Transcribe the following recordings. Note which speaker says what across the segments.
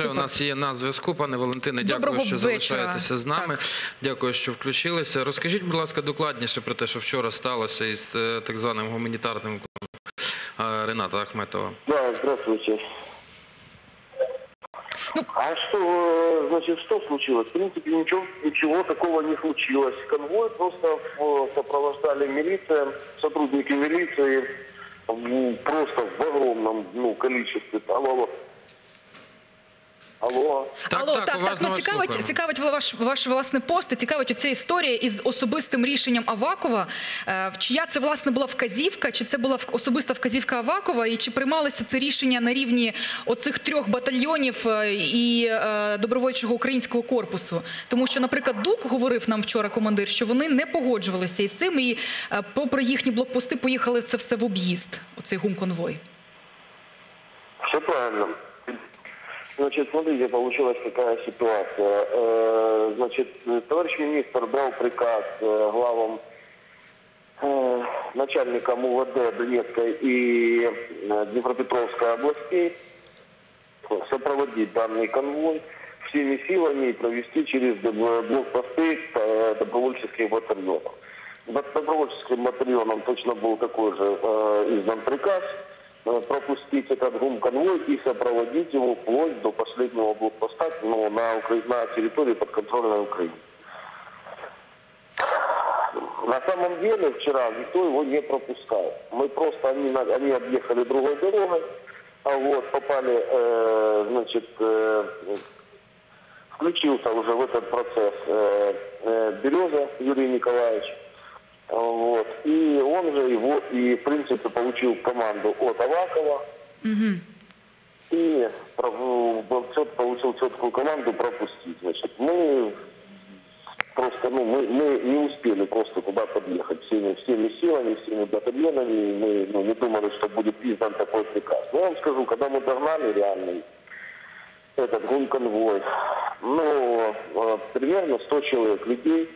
Speaker 1: вже у нас є на зв'язку. Пане Валентине, дякую,
Speaker 2: Доброго
Speaker 1: що
Speaker 2: вечора.
Speaker 1: залишаєтеся з нами.
Speaker 2: Так.
Speaker 1: Дякую, що включилися. Розкажіть, будь ласка, докладніше про те, що вчора сталося із е, так званим гуманітарним е, Рената Ахметова.
Speaker 3: Да, здравствуйте.
Speaker 2: Ну-
Speaker 3: А что, э, значит, что случилось? В принципе, ничего, ничего такого не случилось. Конвой просто э, сопровождали милиция, сотрудники милиции просто в огромном ну, количестве. Алло, алло.
Speaker 1: Так,
Speaker 2: Алло,
Speaker 1: так,
Speaker 2: так, так, ну цікавить,
Speaker 1: слухаємо.
Speaker 2: цікавить ваш, ваш власне пост, цікавить оця історія із особистим рішенням Авакова. Е, чия це власне була вказівка, чи це була особиста вказівка Авакова, і чи приймалося це рішення на рівні оцих трьох батальйонів е, і е, добровольчого українського корпусу? Тому що, наприклад, Дук говорив нам вчора командир, що вони не погоджувалися із цим, і е, попри їхні блокпости поїхали це все в об'їзд. Оцей гумконвой.
Speaker 3: Все правильно. Значит, смотрите, получилась такая ситуация. Э, Значит, э, товарищ министр дал приказ э, главам э, начальникам УВД Донецкой и э, Днепропетровской областей сопроводить данный конвой всеми силами и провести через доб- блокпосты э, добровольческих батальонов. Бат- Добровольческим батальоном точно был такой же э, издан приказ э, пропустить этот гум-конвой и сопроводить его вплоть до последнего блокпоста ну, на, Укра- на территории подконтрольной Украины. На самом деле вчера никто его не пропускал. Мы просто, они, они объехали другой дорогой, а вот попали, э, значит, э, включился уже в этот процесс э, э, Береза Юрий Николаевич. Вот. И он же его, и в принципе получил команду от Авакова. И был чет- получил четкую команду пропустить. Значит, мы просто, ну, мы, мы не успели просто туда подъехать всеми, всеми силами, всеми батальонами. Мы ну, не думали, что будет издан такой приказ. Но я вам скажу, когда мы догнали реальный этот гум-конвой, ну, э, примерно 100 человек людей,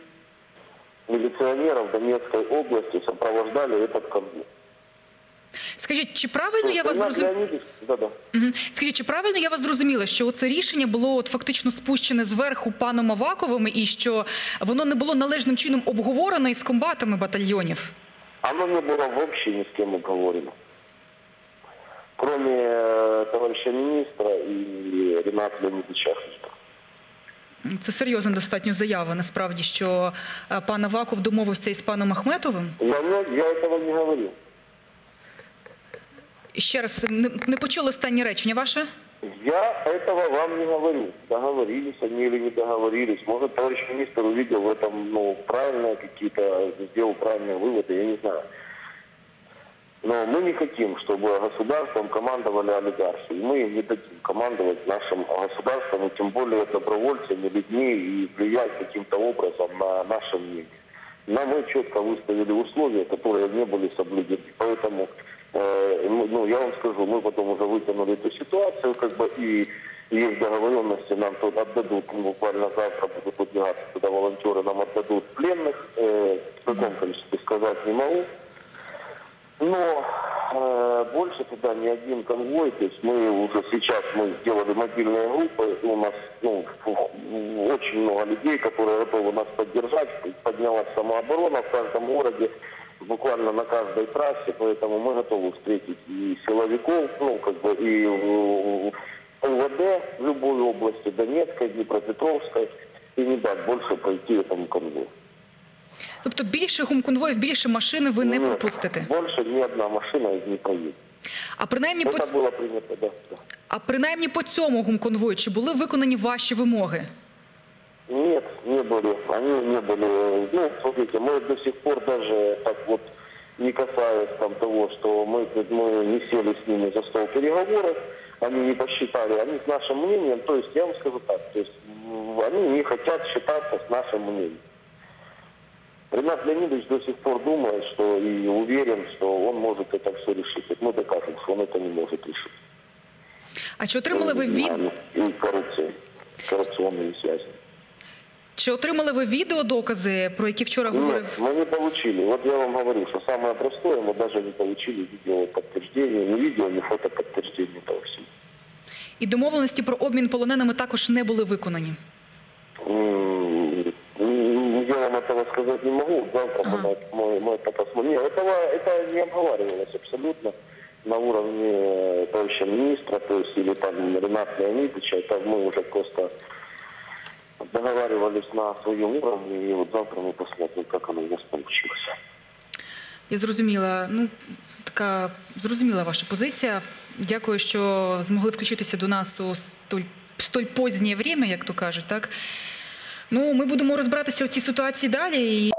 Speaker 3: милиционеров Донецкой области сопровождали этот конвой.
Speaker 2: Скажіть, чи правильно я вас
Speaker 3: Ренат
Speaker 2: зрозуміла?
Speaker 3: Леонидович, да-да.
Speaker 2: Мгм. Скажіть, чи правильно я вас зрозуміла, що це рішення було от фактично спущене зверху паном Аваковим, і що воно не було належним чином обговорено із комбатами батальйонів?
Speaker 3: Оно не было вообще ни с кем уговорено. Кроме э, товарища министра и Рената Леонидовича Ахметова.
Speaker 2: Це серйозна достатньо заява. Насправді, що е, пан Аваков домовився із паном Ахметовим.
Speaker 3: Я, не- я этого не говорил.
Speaker 2: І ще раз не, не почула останнє речення ваше.
Speaker 3: Я этого вам не говорю. Договорились они или не договорились. Может, товарищ министр увидел в этом ну, правильные какие-то, сделал правильные выводы, я не знаю. Но мы не хотим, чтобы государством командовали олигархи. И мы не дадим командовать нашим государством, и тем более добровольцами, людьми, и влиять каким-то образом на наше мнение. Но мы четко выставили условия, которые не были соблюдены. Поэтому, э, ну, ну, я вам скажу, мы потом уже вытянули эту ситуацию, как бы, и есть договоренности, нам тут отдадут, ну, буквально завтра будут выдвигаться туда волонтеры, нам отдадут пленных, э, в каком количестве сказать не могу. Но э, больше туда ни один конвой, то есть мы уже сейчас мы сделали мобильные группы, у нас ну, фу- очень много людей, которые готовы нас поддержать, поднялась самооборона в каждом городе, буквально на каждой трассе, поэтому мы готовы встретить и силовиков, ну как бы и э, УВД в любой области, Донецкой, Днепропетровской, и не дать больше пройти этому конвою.
Speaker 2: Тобто більше гумконвоїв, більше машини ви не
Speaker 3: Нет,
Speaker 2: пропустите.
Speaker 3: Больше ни одна машина из не проедет.
Speaker 2: А принаймні по
Speaker 3: Это было принято, да. да.
Speaker 2: а принаймні по цьому гумконвою чи були виконані ваші вимоги?
Speaker 3: Нет, не были. Они не были. Ну, смотрите, мы до сих пор даже так вот, не касаясь там того, что мы, мы не сели с ними за стол переговоров, они не посчитали, они с нашим мнением, то есть я вам скажу так, то есть м, они не хотят считаться с нашим мнением. Ренат Леонидович до сих пор думает, что и уверен, что он может это все решить. Вот мы докажем, что он это не может решить.
Speaker 2: А чи отримали ви від
Speaker 3: И коррупцией, коррупционные связи.
Speaker 2: чи отримали ви відеодокази, про які вчора
Speaker 3: Нет,
Speaker 2: говорив?
Speaker 3: мы не получили. Вот я вам говорю, что самое простое, мы даже не получили видео подтверждение, ни видео, ни фото подтверждения этого всего.
Speaker 2: І домовленості про обмін полоненими також не були виконані.
Speaker 3: обговаривалось абсолютно на уровне э, товарища министра, то есть или там Рената Леонидовича. Это мы уже просто договаривались на своем уровне, и вот завтра мы посмотрим, как оно у нас получилось.
Speaker 2: Я зрозуміла. Ну така зрозуміла ваша позиція. Дякую, що змогли включитися до нас у столь, столь позднє время, як то кажуть, так. Ну, ми будемо розбиратися у цій ситуації далі. І